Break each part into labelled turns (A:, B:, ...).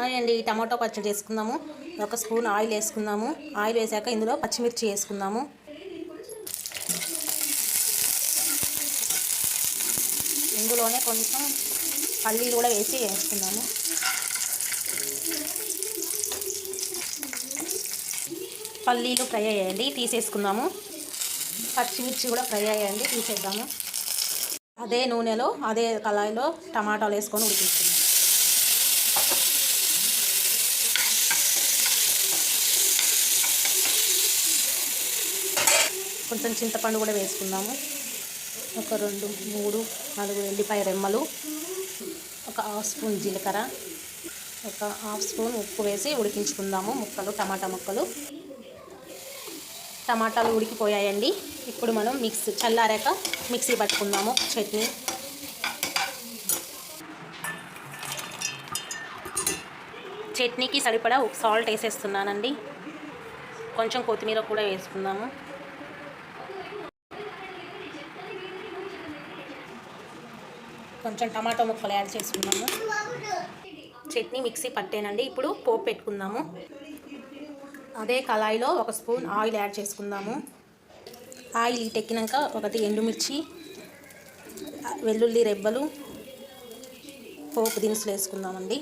A: Hi అండి tomato పచ్చడి చేసుకుందాము. ఒక స్పూన్ ఆయిల్ వేసుకుందాము. ఆయిల్ వేసాక ఇందులో పచ్చిమిర్చి వేసుకుందాము. ఇందులోనే కొంచెం పల్లీలు కూడా వేసి వేసుకుందాము. పల్లీలు ఫ్రై అయ్యాయండి తీసేసుకుందాము. పచ్చిమిర్చి కూడా ఫ్రై అయ్యాయండి తీసేద్దాము. అదే నూనెలో అదే కళాయిలో టమాటాలు వేసుకొని ఉడికిస్తున్నాం కొంచెం చింతపండు కూడా వేసుకుందాము. ఒక రెండు మూడు నాలుగు ఎల్లిపాయ రెమ్మలు ఒక హాఫ్ స్పూన్ జీలకర్ర ఒక హాఫ్ స్పూన్ ఉప్పు వేసి ఉడికించుకుందాము ముక్కలు టమాటా ముక్కలు. టమాటాలు ఉడికిపోయాయండి. ఇప్పుడు మనం మిక్స్ చల్లారాక మిక్సీ పట్టుకుందాము చట్నీ. చట్నీకి సరిపడా సాల్ట్ వేసేస్తున్నానండి. కొంచెం కొత్తిమీర కూడా వేసుకుందాము. కొంచెం టమాటో ముక్కలు యాడ్ చేసుకున్నాము. చట్నీ మిక్సీ పట్టేనండి. ఇప్పుడు పోపు పెట్టుకుందాము. అదే కళాయిలో ఒక స్పూన్ ఆయిల్ యాడ్ చేసుకుందాము. ఆయిల్ ఇటెక్కినాక ఒకటి ఎండుమిర్చి వెల్లుల్లి రెబ్బలు పోపు దినుసులు వేసుకుందామండి.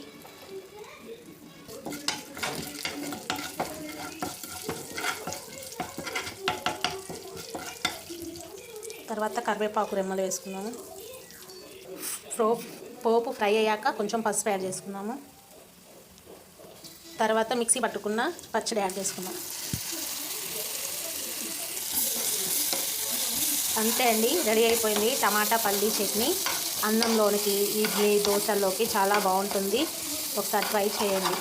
A: తర్వాత కరివేపాకు రెమ్మలు వేసుకుందాము. ప్రో పోపు ఫ్రై అయ్యాక కొంచెం పసుపు యాడ్ చేసుకున్నాము. తర్వాత మిక్సీ పట్టుకున్న పచ్చడి యాడ్ చేసుకున్నాం. అంతే అండి రెడీ అయిపోయింది టమాటా పల్లీ చట్నీ. అన్నంలోనికి ఇడ్లీ దోశల్లోకి చాలా బాగుంటుంది. ఒకసారి ట్రై చేయండి.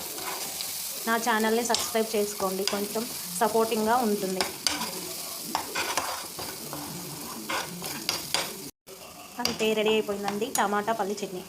A: నా ఛానల్ని సబ్స్క్రైబ్ చేసుకోండి కొంచెం సపోర్టింగ్గా ఉంటుంది. అంతే రెడీ అయిపోయిందండి. టమాటా పల్లి చట్నీ.